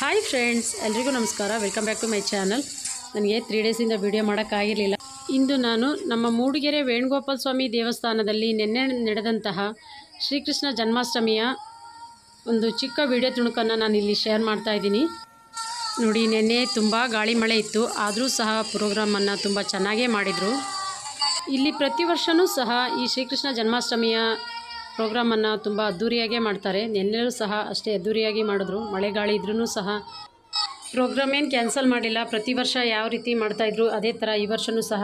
Hi friends ಎಲ್ರಿಗೂ ನಮಸ್ಕಾರ. Welcome back to my channel ನನಗೆ ತ್ರೀ ಡೇಸಿಂದ ವಿಡಿಯೋ ಮಾಡೋಕ್ಕಾಗಿರಲಿಲ್ಲ ಇಂದು ನಾನು ನಮ್ಮ ಮೂಡಿಗೆರೆ ವೇಣುಗೋಪಾಲ ಸ್ವಾಮಿ ದೇವಸ್ಥಾನದಲ್ಲಿ ನಿನ್ನೆ ನಡೆದಂತಹ ಶ್ರೀಕೃಷ್ಣ ಜನ್ಮಾಷ್ಟಮಿಯ ಒಂದು ಚಿಕ್ಕ ವಿಡಿಯೋ ತುಣುಕನ್ನು ನಾನು ಇಲ್ಲಿ ಶೇರ್ ಮಾಡ್ತಾ ಇದ್ದೀನಿ. ನೋಡಿ, ನಿನ್ನೆ ತುಂಬ ಗಾಳಿ ಮಳೆ ಇತ್ತು. ಆದರೂ ಸಹ ಪ್ರೋಗ್ರಾಮನ್ನು ತುಂಬ ಚೆನ್ನಾಗೇ ಮಾಡಿದರು. ಇಲ್ಲಿ ಪ್ರತಿ ವರ್ಷವೂ ಸಹ ಈ ಶ್ರೀಕೃಷ್ಣ ಜನ್ಮಾಷ್ಟಮಿಯ ಪ್ರೋಗ್ರಾಮನ್ನು ತುಂಬ ಅದ್ಧೂರಿಯಾಗೇ ಮಾಡ್ತಾರೆ. ನಿನ್ನೆಯೂ ಸಹ ಅಷ್ಟೇ ಅದ್ದೂರಿಯಾಗಿ ಮಾಡಿದ್ರು. ಮಳೆ ಗಾಳಿ ಇದ್ರೂ ಸಹ ಪ್ರೋಗ್ರಾಮ್ ಏನು ಕ್ಯಾನ್ಸಲ್ ಮಾಡಿಲ್ಲ. ಪ್ರತಿ ವರ್ಷ ಯಾವ ರೀತಿ ಮಾಡ್ತಾಯಿದ್ರು ಅದೇ ಥರ ಈ ವರ್ಷವೂ ಸಹ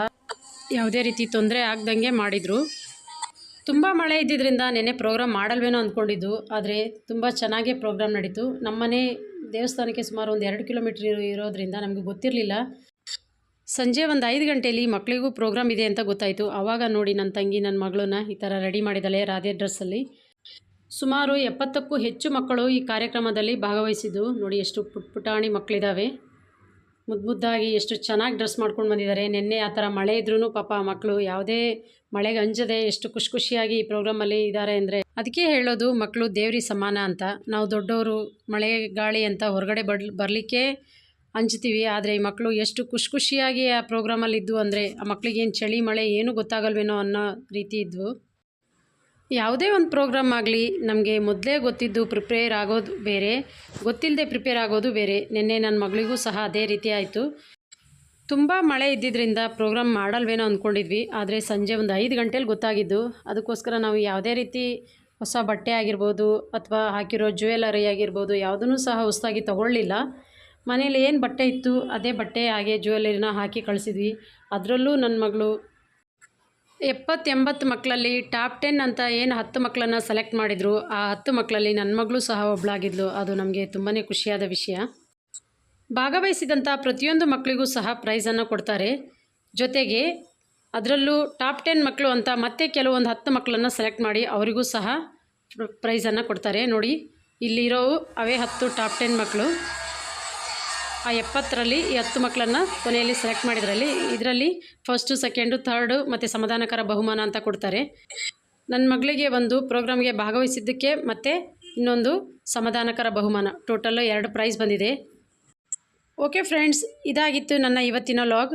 ಯಾವುದೇ ರೀತಿ ತೊಂದರೆ ಆಗ್ದಂಗೆ ಮಾಡಿದರು. ತುಂಬ ಮಳೆ ಇದ್ದಿದ್ದರಿಂದ ನೆನ್ನೆ ಪ್ರೋಗ್ರಾಮ್ ಮಾಡಲ್ವೇನೋ ಅಂದ್ಕೊಂಡಿದ್ದು ಆದರೆ ತುಂಬ ಚೆನ್ನಾಗೇ ಪ್ರೋಗ್ರಾಮ್ ನಡೀತು. ನಮ್ಮನೆ ದೇವಸ್ಥಾನಕ್ಕೆ ಸುಮಾರು ಒಂದು ಎರಡು ಕಿಲೋಮೀಟ್ರ್ ಇರೋ- ಇರೋದ್ರಿಂದ ನಮಗೆ ಗೊತ್ತಿರಲಿಲ್ಲ. ಸಂಜೆ ಒಂದು ಐದು ಗಂಟೆಯಲ್ಲಿ ಮಕ್ಕಳಿಗೂ ಪ್ರೋಗ್ರಾಮ್ ಇದೆ ಅಂತ ಗೊತ್ತಾಯಿತು. ಆವಾಗ ನೋಡಿ ನನ್ನ ತಂಗಿ ನನ್ನ ಮಗಳನ್ನ ಈ ಥರ ರೆಡಿ ಮಾಡಿದ್ದಾಳೆ ರಾಧೆ ಡ್ರೆಸ್ಸಲ್ಲಿ ಸುಮಾರು ಎಪ್ಪತ್ತಕ್ಕೂ ಹೆಚ್ಚು ಮಕ್ಕಳು ಈ ಕಾರ್ಯಕ್ರಮದಲ್ಲಿ ಭಾಗವಹಿಸಿದ್ದು. ನೋಡಿ ಎಷ್ಟು ಪುಟ್ ಪುಟಾಣಿ ಮಕ್ಕಳಿದ್ದಾವೆ ಮುದ್ದು ಮುದ್ದಾಗಿ ಎಷ್ಟು ಚೆನ್ನಾಗಿ ಡ್ರೆಸ್ ಮಾಡ್ಕೊಂಡು ಬಂದಿದ್ದಾರೆ. ನಿನ್ನೆ ಆ ಥರ ಮಳೆ ಇದ್ರೂ ಪಾಪ ಮಕ್ಕಳು ಯಾವುದೇ ಮಳೆಗೆ ಅಂಜದೆ ಎಷ್ಟು ಖುಷಿ ಖುಷಿಯಾಗಿ ಈ ಪ್ರೋಗ್ರಾಮಲ್ಲಿ ಇದ್ದಾರೆ ಅಂದರೆ ಅದಕ್ಕೆ ಹೇಳೋದು ಮಕ್ಕಳು ದೇವ್ರಿ ಸಮಾನ ಅಂತ. ನಾವು ದೊಡ್ಡವರು ಮಳೆ ಗಾಳಿ ಅಂತ ಹೊರಗಡೆ ಬರಲಿಕ್ಕೆ ಅಂಜ್ತೀವಿ ಆದರೆ ಈ ಮಕ್ಕಳು ಎಷ್ಟು ಖುಷಿ ಖುಷಿಯಾಗಿ ಆ ಪ್ರೋಗ್ರಾಮಲ್ಲಿ ಇದ್ವು ಅಂದರೆ ಆ ಮಕ್ಕಳಿಗೆ ಏನು ಚಳಿ, ಮಳೆ ಏನೂ ಗೊತ್ತಾಗಲ್ವೇನೋ ಅನ್ನೋ ರೀತಿ ಇದ್ವು. ಯಾವುದೇ ಒಂದು ಪ್ರೋಗ್ರಾಮ್ ಆಗಲಿ ನಮಗೆ ಮೊದಲೇ ಗೊತ್ತಿದ್ದು ಪ್ರಿಪೇರ್ ಆಗೋದು ಬೇರೆ ಗೊತ್ತಿಲ್ಲದೆ ಪ್ರಿಪೇರ್ ಆಗೋದು ಬೇರೆ. ನಿನ್ನೆ ನನ್ನ ಮಗಳಿಗೂ ಸಹ ಅದೇ ರೀತಿ ಆಯಿತು. ತುಂಬ ಮಳೆ ಇದ್ದಿದ್ದರಿಂದ ಪ್ರೋಗ್ರಾಮ್ ಮಾಡಲ್ವೇನೋ ಅಂದ್ಕೊಂಡಿದ್ವಿ ಆದರೆ ಸಂಜೆ ಒಂದು ಐದು ಗಂಟೇಲಿ ಗೊತ್ತಾಗಿದ್ದು. ಅದಕ್ಕೋಸ್ಕರ ನಾವು ಯಾವುದೇ ರೀತಿ ಹೊಸ ಬಟ್ಟೆ ಆಗಿರ್ಬೋದು ಅಥವಾ ಹಾಕಿರೋ ಜ್ಯುವೆಲರಿ ಆಗಿರ್ಬೋದು ಯಾವುದನ್ನು ಸಹ ಹೊಸದಾಗಿ ತಗೊಳ್ಳಿಲ್ಲ. ಮನೇಲಿ ಏನು ಬಟ್ಟೆ ಇತ್ತು, ಅದೇ ಬಟ್ಟೆ ಹಾಗೆ ಜ್ಯುವೆಲರಿನ ಹಾಕಿ ಕಳಿಸಿದ್ವಿ. ಅದರಲ್ಲೂ ನನ್ನ ಮಗಳು ಎಪ್ಪತ್ತೆಂಬತ್ತು ಮಕ್ಕಳಲ್ಲಿ ಟಾಪ್ ಟೆನ್ ಅಂತ ಏನು ಹತ್ತು ಮಕ್ಕಳನ್ನು ಸೆಲೆಕ್ಟ್ ಮಾಡಿದರು, ಆ ಹತ್ತು ಮಕ್ಕಳಲ್ಲಿ ನನ್ನ ಮಗಳು ಸಹ ಒಬ್ಳಾಗಿದ್ಲು. ಅದು ನಮಗೆ ತುಂಬಾ ಖುಷಿಯಾದ ವಿಷಯ. ಭಾಗವಹಿಸಿದಂಥ ಪ್ರತಿಯೊಂದು ಮಕ್ಕಳಿಗೂ ಸಹ ಪ್ರೈಸನ್ನು ಕೊಡ್ತಾರೆ. ಜೊತೆಗೆ ಅದರಲ್ಲೂ ಟಾಪ್ ಟೆನ್ ಮಕ್ಕಳು ಅಂತ ಮತ್ತೆ ಕೆಲವೊಂದು ಹತ್ತು ಮಕ್ಕಳನ್ನು ಸೆಲೆಕ್ಟ್ ಮಾಡಿ ಅವರಿಗೂ ಸಹ ಪ್ರೈಸನ್ನು ಕೊಡ್ತಾರೆ. ನೋಡಿ, ಇಲ್ಲಿರೋ ಅವೇ ಹತ್ತು ಟಾಪ್ ಟೆನ್ ಮಕ್ಕಳು ಆ ಎಪ್ಪತ್ತರಲ್ಲಿ ಈ ಹತ್ತು ಮಕ್ಕಳನ್ನು ಕೊನೆಯಲ್ಲಿ ಸೆಲೆಕ್ಟ್ ಮಾಡಿದ್ರಲ್ಲಿ. ಇದರಲ್ಲಿ ಫಸ್ಟು ಸೆಕೆಂಡು ಥರ್ಡು ಮತ್ತು ಸಮಾಧಾನಕರ ಬಹುಮಾನ ಅಂತ ಕೊಡ್ತಾರೆ. ನನ್ನ ಮಗಳಿಗೆ ಒಂದು ಪ್ರೋಗ್ರಾಮ್ಗೆ ಭಾಗವಹಿಸಿದ್ದಕ್ಕೆ ಮತ್ತು ಇನ್ನೊಂದು ಸಮಾಧಾನಕರ ಬಹುಮಾನ. ಟೋಟಲ್ಲು ಎರಡು ಪ್ರೈಸ್ ಬಂದಿದೆ. ಓಕೆ ಫ್ರೆಂಡ್ಸ್ ಇದಾಗಿತ್ತು ನನ್ನ ಇವತ್ತಿನ ಲಾಗ್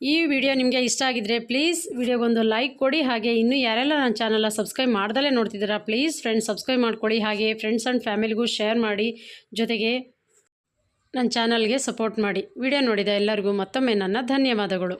ಈ ವಿಡಿಯೋ ನಿಮಗೆ ಇಷ್ಟ ಆಗಿದ್ದರೆ ಪ್ಲೀಸ್ ವಿಡಿಯೋಗೊಂದು ಲೈಕ್ ಕೊಡಿ. ಹಾಗೆ ಇನ್ನೂ ಯಾರೆಲ್ಲ ನನ್ನ ಚಾನಲ್ನ ಸಬ್ಸ್ಕ್ರೈಬ್ ಮಾಡ್ದಲೇ ನೋಡ್ತಿದ್ದೀರಾ ಪ್ಲೀಸ್ ಫ್ರೆಂಡ್ಸ್ ಸಬ್ಸ್ಕ್ರೈಬ್ ಮಾಡ್ಕೊಳ್ಳಿ ಹಾಗೆ ಫ್ರೆಂಡ್ಸ್ ಆ್ಯಂಡ್ ಫ್ಯಾಮಿಲಿಗೂ ಶೇರ್ ಮಾಡಿ. ಜೊತೆಗೆ ನನ್ನ ಚಾನಲ್ಗೆ ಸಪೋರ್ಟ್ ಮಾಡಿ. ವಿಡಿಯೋ ನೋಡಿದ ಎಲ್ಲರಿಗೂ ಮತ್ತೊಮ್ಮೆ ನನ್ನ ಧನ್ಯವಾದಗಳು.